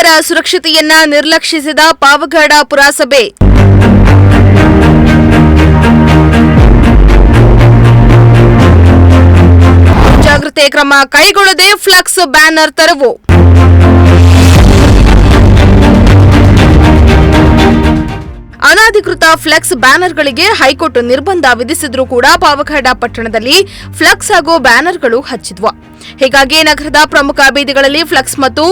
ಕಾರ್ಮಿಕರ ಸುರಕ್ಷತೆಯನ್ನ ನಿರ್ಲಕ್ಷಿಸಿದ ಪಾವಗಡ ಪುರಸಭೆ. ಜಾಗೃತಿ ಕ್ರಮ ಕೈಗೊಳ್ಳದೆ ಫ್ಲಕ್ಸ್ ಬ್ಯಾನರ್ ತೆರವು. ಅನಧಿಕೃತ ಫ್ಲೆಕ್ಸ್ ಬ್ಯಾನರ್ಗಳಿಗೆ ಹೈಕೋರ್ಟ್ ನಿರ್ಬಂಧ ವಿಧಿಸಿದ್ರೂ ಕೂಡ ಪಾವಗಡ ಪಟ್ಟಣದಲ್ಲಿ ಫ್ಲೆಕ್ಸ್ ಹಾಗೂ ಬ್ಯಾನರ್ಗಳು ಹಚ್ಚಿದ್ವು. ಹೀಗಾಗಿ ನಗರದ ಪ್ರಮುಖ ಬೀದಿಗಳಲ್ಲಿ ಫ್ಲೆಕ್ಸ್ ಮತ್ತು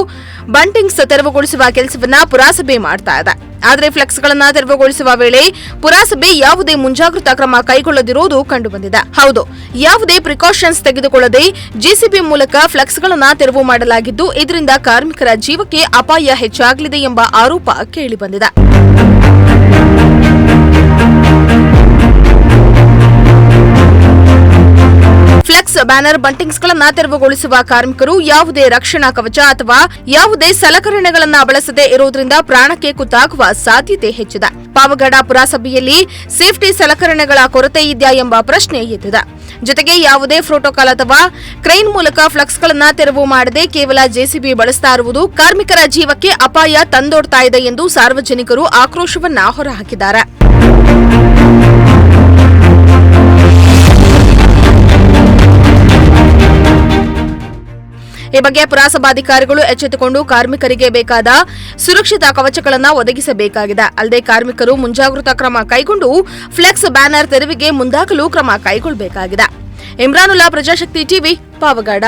ಬಂಟಿಂಗ್ಸ್ ತೆರವುಗೊಳಿಸುವ ಕೆಲಸವನ್ನ ಪುರಸಭೆ ಮಾಡ್ತಾ ಇದೆ. ಆದರೆ ಫ್ಲೆಕ್ಸ್ಗಳನ್ನ ತೆರವುಗೊಳಿಸುವ ವೇಳೆ ಪುರಸಭೆ ಯಾವುದೇ ಮುಂಜಾಗ್ರತಾ ಕ್ರಮ ಕೈಗೊಳ್ಳದಿರುವುದು ಕಂಡುಬಂದಿದೆ. ಹೌದು, ಯಾವುದೇ ಪ್ರಿಕಾಷನ್ಸ್ ತೆಗೆದುಕೊಳ್ಳದೆ ಜೆಸಿಬಿ ಮೂಲಕ ಫ್ಲೆಕ್ಸ್ಗಳನ್ನ ತೆರವು ಮಾಡಲಾಗಿದ್ದು, ಇದರಿಂದ ಕಾರ್ಮಿಕರ ಜೀವಕ್ಕೆ ಅಪಾಯ ಹೆಚ್ಚಾಗಲಿದೆ ಎಂಬ ಆರೋಪ ಕೇಳಿಬಂದಿದೆ. ಬ್ಯಾನರ್ ಬಂಟಿಂಗ್ಸ್ಗಳನ್ನ ತೆರವುಗೊಳಿಸುವ ಕಾರ್ಮಿಕರು ಯಾವುದೇ ರಕ್ಷಣಾ ಕವಚ ಅಥವಾ ಯಾವುದೇ ಸಲಕರಣೆಗಳನ್ನ ಬಳಸದೆ ಇರುವುದರಿಂದ ಪ್ರಾಣಕ್ಕೆ ಕುತ್ತಾಗುವ ಸಾಧ್ಯತೆ ಹೆಚ್ಚಿದೆ. ಪಾವಗಡ ಪುರಸಭೆಯಲ್ಲಿ ಸೇಫ್ಟಿ ಸಲಕರಣೆಗಳ ಕೊರತೆ ಇದೆಯಾ ಎಂಬ ಪ್ರಶ್ನೆ ಎದ್ದಿದೆ. ಜೊತೆಗೆ ಯಾವುದೇ ಪ್ರೋಟೋಕಾಲ್ ಅಥವಾ ಕ್ರೈನ್ ಮೂಲಕ ಫ್ಲಕ್ಸ್ಗಳನ್ನು ತೆರವು ಮಾಡದೆ ಕೇವಲ ಜೆಸಿಬಿ ಬಳಸ್ತಾ ಇರುವುದು ಕಾರ್ಮಿಕರ ಜೀವಕ್ಕೆ ಅಪಾಯ ತಂದೊಡ್ತಾ ಇದೆ ಎಂದು ಸಾರ್ವಜನಿಕರು ಆಕ್ರೋಶವನ್ನ ಹೊರಹಾಕಿದ್ದಾರೆ. ಈ ಬಗ್ಗೆ ಪುರಸಭಾಧಿಕಾರಿಗಳು ಎಚ್ಚೆತ್ತುಕೊಂಡು ಕಾರ್ಮಿಕರಿಗೆ ಬೇಕಾದ ಸುರಕ್ಷಿತ ಕವಚಗಳನ್ನು ಒದಗಿಸಬೇಕಾಗಿದೆ. ಅಲ್ಲದೆ ಕಾರ್ಮಿಕರು ಮುಂಜಾಗ್ರತಾ ಕ್ರಮ ಕೈಗೊಂಡು ಫ್ಲೆಕ್ಸ್ ಬ್ಯಾನರ್ ತೆರವಿಗೆ ಮುಂದಾಗಲು ಕ್ರಮ ಕೈಗೊಳ್ಳಬೇಕಾಗಿದೆ. ಇಮ್ರಾನುಲ್ಲಾ ಪ್ರಜಾಶಕ್ತಿ ಟಿವಿ ಪಾವಗಡ.